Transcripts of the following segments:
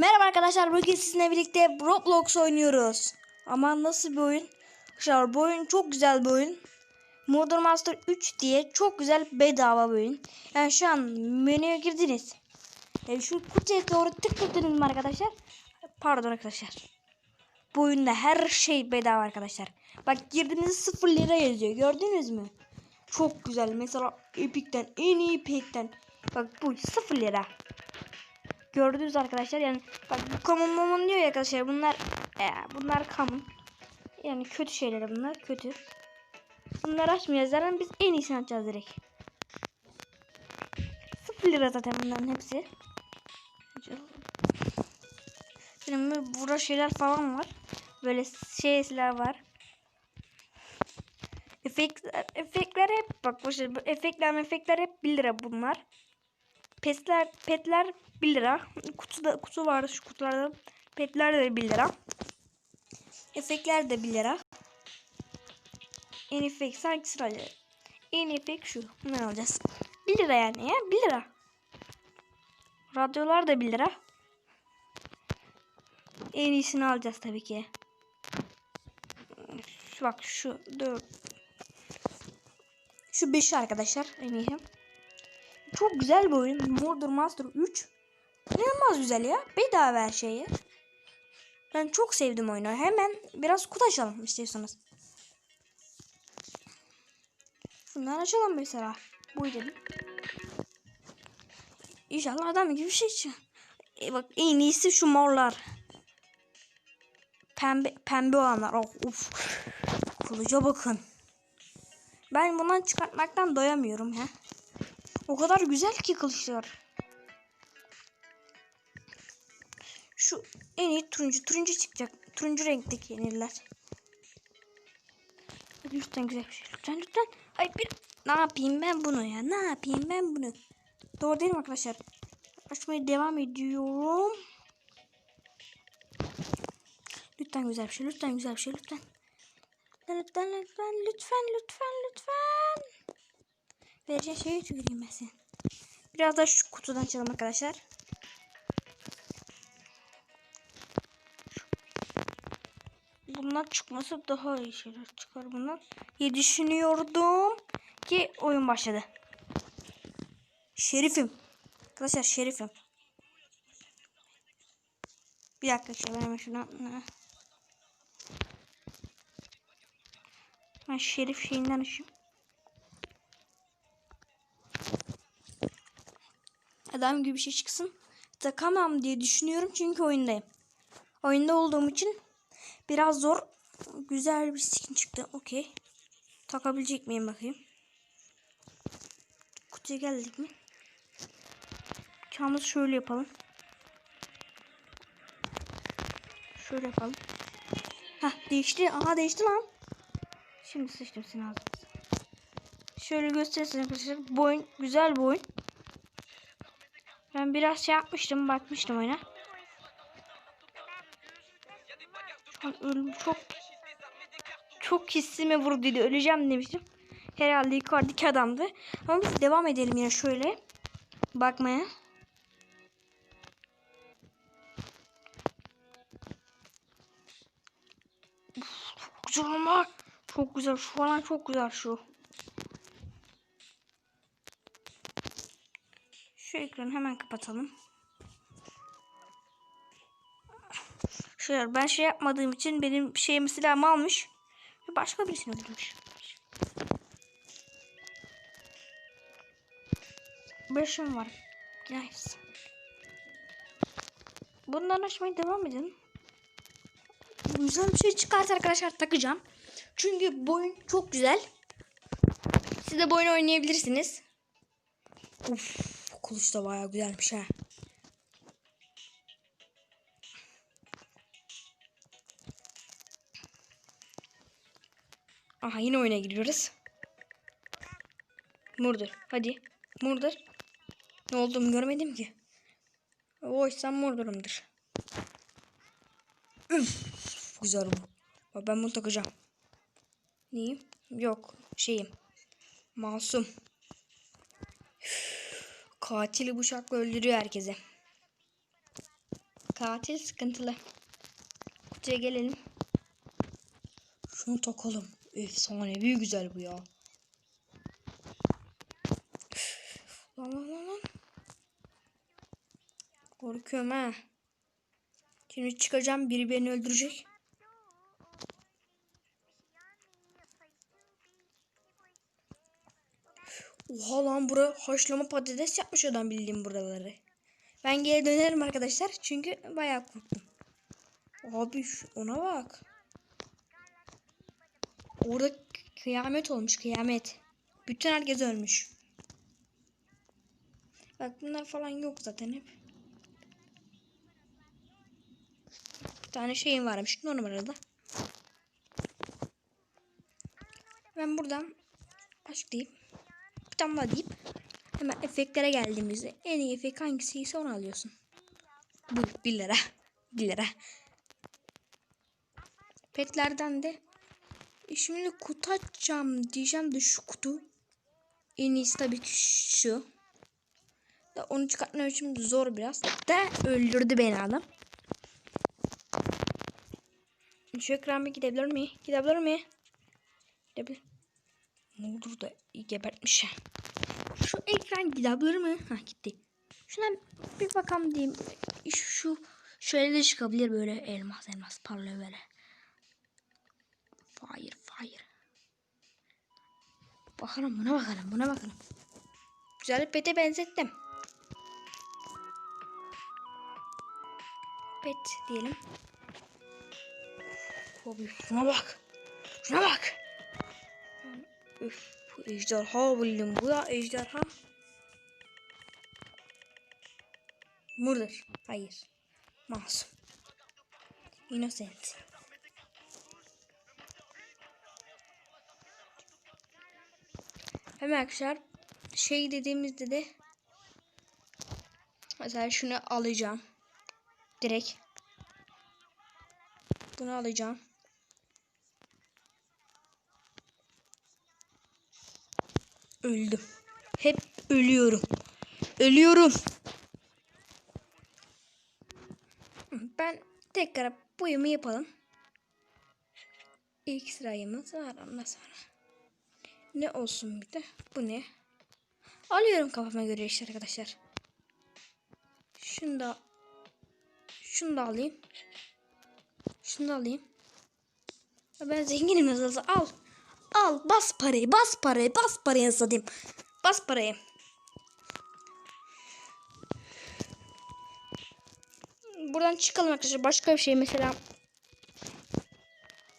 Merhaba arkadaşlar bugün sizinle birlikte Roblox oynuyoruz. Ama nasıl bir oyun? Arkadaşlar bu oyun çok güzel bir oyun. Modern Master 3 diye çok güzel bedava bir oyun. Yani şu an menüye girdiniz. Yani şu kutuya doğru tıkladınız mı arkadaşlar? Pardon arkadaşlar. Bu oyunda her şey bedava arkadaşlar. Bak girdiğinizde 0 lira yazıyor. Gördünüz mü? Çok güzel. Mesela Epic'ten en iyi Epic'ten. Bak bu 0 lira. Gördünüz arkadaşlar yani bak bu common diyor ya arkadaşlar bunlar e, bunlar common. Yani kötü şeyler bunlar kötü. Bunları açmayacağız zaten biz en iyisini açacağız direkt. 0 lira zaten bunların hepsi. Şimdi burada şeyler falan var. Böyle şeyler var. Efektler, efektler hep bak boşver, efektler efektler hep 1 lira bunlar. Petler, petler 1 lira. Kutuda, kutu vardı şu kutularda. Petler de 1 lira. Efektler de 1 lira. En efekt hangisini alacağız? En efekt şu. Bunları alacağız. 1 lira yani ya 1 lira. Radyolar da 1 lira. En iyisini alacağız tabii ki. Şu bak şu 4 şu 5 arkadaşlar en iyisi. Çok güzel bir oyun. Murder Master 3. İnanılmaz güzel ya. Bedava her şeyi. Ben çok sevdim oyunu. Hemen biraz kutu açalım istiyorsanız. Şunları açalım mesela. Bu gidelim. İnşallah adam gibi bir şey çıkar. E bak en iyisi şu morlar. Pembe pembe olanlar. Oh, uf. Kılıca bakın. Ben bundan çıkartmaktan doyamıyorum ha. O kadar güzel ki kılıçlar. Şu en iyi turuncu. Turuncu çıkacak. Turuncu renkteki yenirler. Hadi lütfen güzel bir şey. Lütfen lütfen. Ay bir ne yapayım ben bunu ya? Ne yapayım ben bunu? Doğru değil mi arkadaşlar? Açmaya devam ediyorum. Lütfen güzel bir şey. Lütfen güzel bir şey. Lütfen. Lütfen lütfen lütfen lütfen lütfen. Vereceğin şeyi senin. Biraz da şu kutudan açalım arkadaşlar. Bunlar çıkması daha iyi şeyler çıkar bundan. diye düşünüyordum ki oyun başladı. Şerifim. Arkadaşlar şerifim. Bir dakika işte hemen şunu... Ben şerif şeyinden açayım. Adam gibi bir şey çıksın. Takamam diye düşünüyorum çünkü oyundayım. Oyunda olduğum için biraz zor. Güzel bir skin çıktı. Okey. Takabilecek miyim bakayım. Kutuya geldik mi? Çağımızı şöyle yapalım. Şöyle yapalım. Hah değişti. Aha değişti lan. Şimdi sıçtım seni ağzınıza. Şöyle göstersin arkadaşlar. Bu güzel bir. Ben biraz şey yapmıştım. Bakmıştım oyuna. Ölüm çok çok hissime vurduydu. Öleceğim demiştim. Herhalde yukarıdaki adamdı. Ama biz devam edelim yine şöyle. Bakmaya. Çok güzel ama. Çok güzel. Şu falan çok güzel şu. Şu ekranı hemen kapatalım. Şöyle ben şey yapmadığım için benim şeyimi silahımı almış. Ve başka birisini öldürmüş. Beşim var. Nice. Bundan açmaya devam edin. Güzel bir şey çıkarsa arkadaşlar takacağım. Çünkü bu oyun çok güzel. Siz de bu oyunu oynayabilirsiniz. Uf, kılıç da bayağı güzelmiş ha. Aha yine oyuna giriyoruz. Murdur. Hadi. Murdur. Ne olduğumu görmedim ki. Oysa murdurumdur. Üf, güzel bu. Ben bunu takacağım. Neyim? Yok. Şeyim. Masum. Üf, Katili bıçakla öldürüyor herkese. Katil sıkıntılı. Kutuya gelelim. Şunu takalım. Efsanevi güzel bu ya. Lan lan lan lan. Korkuyorum ha. Şimdi çıkacağım biri beni öldürecek. Oha lan bura haşlama patates yapmış adam bildiğim buraları. Ben geri dönerim arkadaşlar çünkü bayağı korktum. Abi ona bak. Orada kıyamet olmuş kıyamet. Bütün herkes ölmüş. Bak bunlar falan yok zaten hep. Bir tane şeyim varmış normal arada. Ben buradan başlayayım. Bir daha deyip hemen efektlere geldiğimizde en iyi efekt hangisiyse onu alıyorsun. Bu 1 lira. 1 lira. Petlerden de e şimdi kutu açacağım diyeceğim de şu kutu. En iyisi tabii ki şu. Da onu çıkartmam için zor biraz. Da öldürdü beni adam. Şu ekran bir gidebilir mi? Gidebilir mi? Gidebilir. Ne da gebertmiş. Şu ekran gidebilir mi? Ha gitti. Şuna bir bakalım diyeyim. Şu şöyle de çıkabilir böyle elmas elmas parlıyor böyle. Fire fire. Bakalım buna bakalım buna bakalım. Güzel pete benzettim. Pet diyelim. Abi şuna bak. Şuna bak. Üf, bu ejderha bildim. Bu da ejderha. Murder. Hayır. Masum. Innocent. Hemen arkadaşlar şey dediğimizde de mesela şunu alacağım. Direkt. Bunu alacağım. Öldüm. Hep ölüyorum. Ölüyorum. Ben tekrar boyumu yapalım. İlk sırayımız var ondan sonra. Ne olsun bir de? Bu ne? Alıyorum kafama göre işte arkadaşlar. Şunu da şunu da alayım. Şunu da alayım. Ben zenginim nasılsa al. Al bas parayı bas parayı bas parayı satayım. Bas parayı. Buradan çıkalım arkadaşlar. Başka bir şey mesela.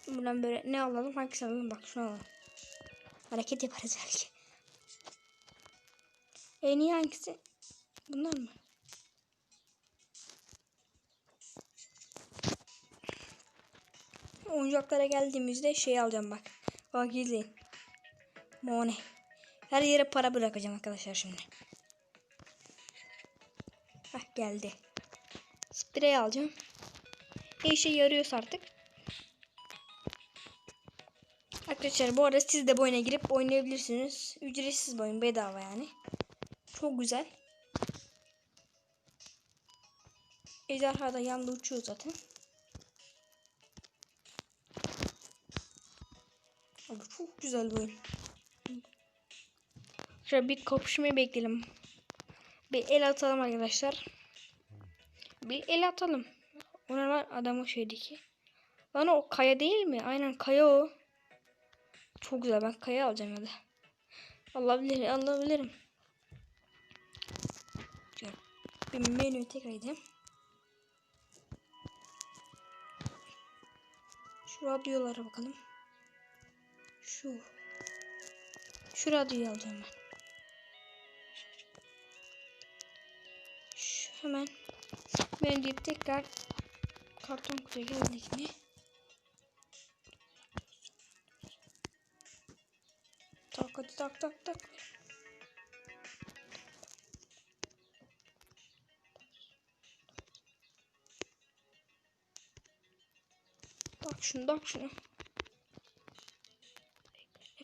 Buradan böyle ne alalım? Hangisini alalım? Bak şunu alalım. Hareket yaparız belki. En iyi hangisi? Bunlar mı? Oyuncaklara geldiğimizde şey alacağım bak. Bak izleyin. Money. Her yere para bırakacağım arkadaşlar şimdi. Bak geldi. Sprey alacağım. Ne işe yarıyorsa artık. Arkadaşlar bu arada siz de bu oyuna girip oynayabilirsiniz. Ücretsiz bir oyun bedava yani. Çok güzel. Ejderha da yanda uçuyor zaten. Abi çok güzel oyun. Şöyle bir kapışmayı bekleyelim. Bir el atalım arkadaşlar. Bir el atalım. Ona var adam o şeydeki. Lan o kaya değil mi? Aynen kaya o. Çok güzel ben kaya alacağım ya da. Alabilirim alabilirim. Şöyle bir menüye tekrar edeyim. Şu radyolara bakalım. Şu. Şu radyoyu alacağım ben. Şu hemen ben deyip tekrar karton kutuya geldik mi? Tak hadi tak tak tak. Tak şunu tak şunu.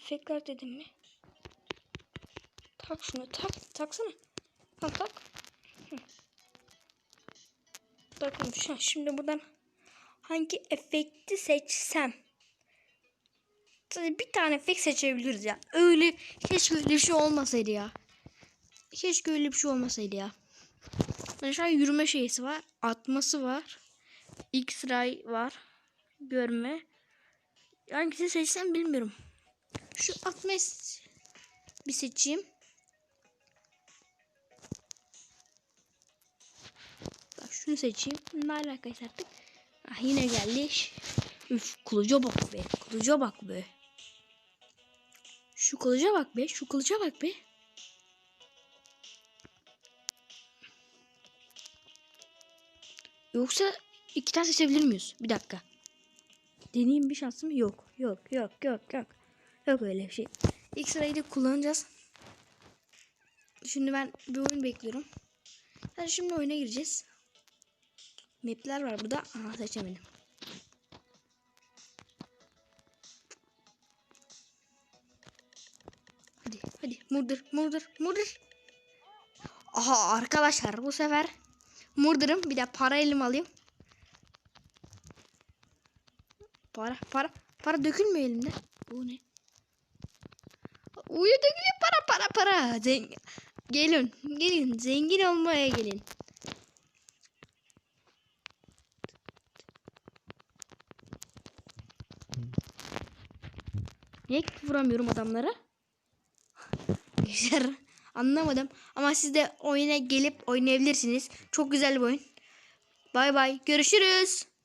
Efektler dedim mi? Tak şunu tak taksana. Tak tak. Hı. Bakın şu- şimdi buradan hangi efekti seçsem. Tabii bir tane efekt seçebiliriz ya. Öyle keşke öyle bir şey olmasaydı ya. Keşke öyle bir şey olmasaydı ya. An yürüme şeysi var. Atması var. X-ray var. Görme. Hangisini seçsem bilmiyorum. Şu atma s- bir seçeyim. Bak şunu seçeyim. Ne alakası artık? Ah, yine geldi. Üf kılıca bak be. Kılıca bak be. Şu kılıca bak be. Şu kılıca bak be. Yoksa iki tane seçebilir miyiz? Bir dakika. Deneyeyim bir şansım yok. Yok yok yok yok. Yok öyle bir şey. İlk sırayı da kullanacağız. Şimdi ben bir oyun bekliyorum. Hadi şimdi oyuna gireceğiz. Map'ler var burada. Aha seçemedim. Hadi hadi murder murder murder. Aha arkadaşlar bu sefer murder'ım. Bir de para elim alayım. Para para para dökülmüyor elimde. Bu ne? Uyu dökülüyor para para para. Zengin. Gelin gelin zengin olmaya gelin. Niye vuramıyorum adamlara? Güzel. Anlamadım. Ama siz de oyuna gelip oynayabilirsiniz. Çok güzel bir oyun. Bay bay. Görüşürüz.